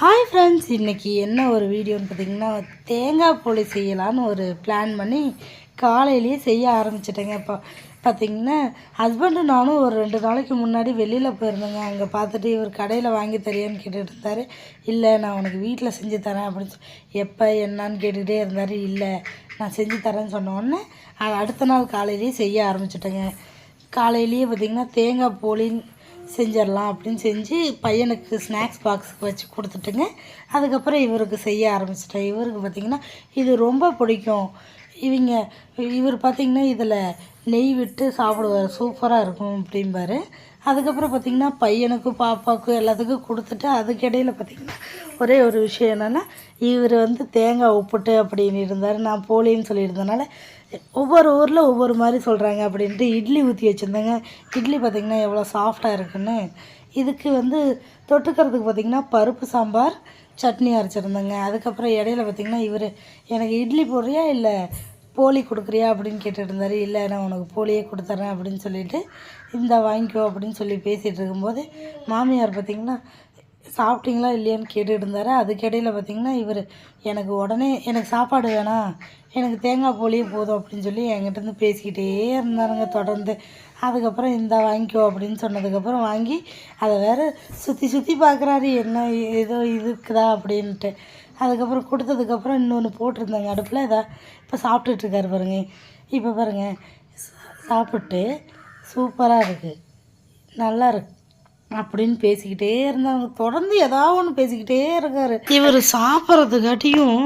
Hi friends இன்றைக்கி என்ன ஒரு வீடியோன்னு பார்த்தீங்கன்னா தேங்காய் போலி செய்யலான்னு ஒரு பிளான் பண்ணி காலையிலேயே செய்ய ஆரம்பிச்சிட்டேங்க. இப்போ பார்த்தீங்கன்னா ஹஸ்பண்டும் நானும் ஒரு ரெண்டு நாளைக்கு முன்னாடி வெளியில் போயிருந்தேங்க. அங்கே பார்த்துட்டு இவர் கடையில் வாங்கி தரியான்னு கேட்டுட்டு இருந்தார். இல்லை நான் உனக்கு வீட்டில் செஞ்சு தரேன் அப்படின்னு சொல்லி எப்போ என்னான்னு கேட்டுக்கிட்டே இருந்தார். இல்லை நான் செஞ்சு தரேன்னு சொன்ன உடனே அடுத்த நாள் காலையிலேயே செய்ய ஆரம்பிச்சிட்டேங்க. காலையிலேயே பார்த்திங்கன்னா தேங்காய் போலி செஞ்சிடலாம் அப்படின்னு செஞ்சு பையனுக்கு ஸ்நாக்ஸ் பாக்ஸுக்கு வச்சு கொடுத்துட்டுங்க. அதுக்கப்புறம் இவருக்கு செய்ய ஆரம்பிச்சிட்டேன். இவருக்கு பார்த்திங்கன்னா இது ரொம்ப பிடிக்கும். இவங்க இவர் பார்த்திங்கன்னா இதில் நெய் விட்டு சாப்பிடுவார் சூப்பராக இருக்கும் அப்படிம்பாரு. அதுக்கப்புறம் பார்த்திங்கன்னா பையனுக்கும் பாப்பாவுக்கும் எல்லாத்துக்கும் கொடுத்துட்டு அதுக்கிடையில் பார்த்திங்கன்னா ஒரே ஒரு விஷயம் என்னென்னா இவர் வந்து தேங்காய் உப்புட்டு அப்படின்னு இருந்தார். நான் போலின்னு சொல்லியிருந்தனால ஒவ்வொரு ஊரில் ஒவ்வொரு மாதிரி சொல்கிறாங்க அப்படின்ட்டு இட்லி ஊற்றி வச்சுருந்தாங்க. இட்லி பார்த்திங்கன்னா எவ்வளோ சாஃப்டாக இருக்குன்னு. இதுக்கு வந்து தொட்டுக்கிறதுக்கு பார்த்திங்கன்னா பருப்பு சாம்பார் சட்னி அரைச்சிருந்தேங்க. அதுக்கப்புறம் இடையில பார்த்திங்கன்னா இவர் எனக்கு இட்லி போடுறியா இல்லை போலி கொடுக்குறியா அப்படின்னு கேட்டுட்டு இருந்தார் இல்லை நான் உனக்கு போலியே கொடுத்துட்றேன் அப்படின்னு சொல்லிட்டு இந்த வாங்கிக்கோ அப்படின்னு சொல்லி பேசிகிட்டு இருக்கும்போது மாமியார் பார்த்திங்கன்னா சாப்பிட்டீங்களா இல்லையான்னு கேட்டுட்டு இருந்தார் அதுக்கிடையில் பார்த்திங்கன்னா இவர் எனக்கு உடனே எனக்கு சாப்பாடு வேணாம். எனக்கு தேங்காய் போலியே போதும் அப்படின்னு சொல்லி என்கிட்டருந்து பேசிக்கிட்டே இருந்தாருங்க தொடர்ந்து. அதுக்கப்புறம் இந்த வாங்கிக்கோ அப்படின்னு சொன்னதுக்கப்புறம் வாங்கி அதை வேறு சுற்றி சுற்றி பார்க்குறாரு என்ன ஏதோ இருக்குதா? அப்படின்ட்டு. அதுக்கப்புறம் கொடுத்ததுக்கப்புறம் இன்னொன்று போட்டிருந்தாங்க அடுப்பில். இதை இப்போ சாப்பிட்டுட்ருக்காரு பாருங்க. இப்போ பாருங்கள் சாப்பிட்டு சூப்பராக இருக்குது நல்லா இருக்கு. அப்படின்னு பேசிக்கிட்டே இருந்தாங்க தொடர்ந்து ஏதாவது ஒன்று பேசிக்கிட்டே இருக்காரு. இவர் சாப்பிட்றதுக்காட்டியும்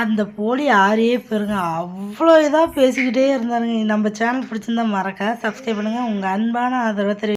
அந்த போலி ஆறியே போயிருங்க அவ்வளோ இதாக பேசிக்கிட்டே இருந்தாருங்க. நம்ம சேனல் பிடிச்சிருந்தா மறக்க சப்ஸ்கிரைப் பண்ணுங்கள் உங்கள் அன்பான ஆதரவை தெரிவி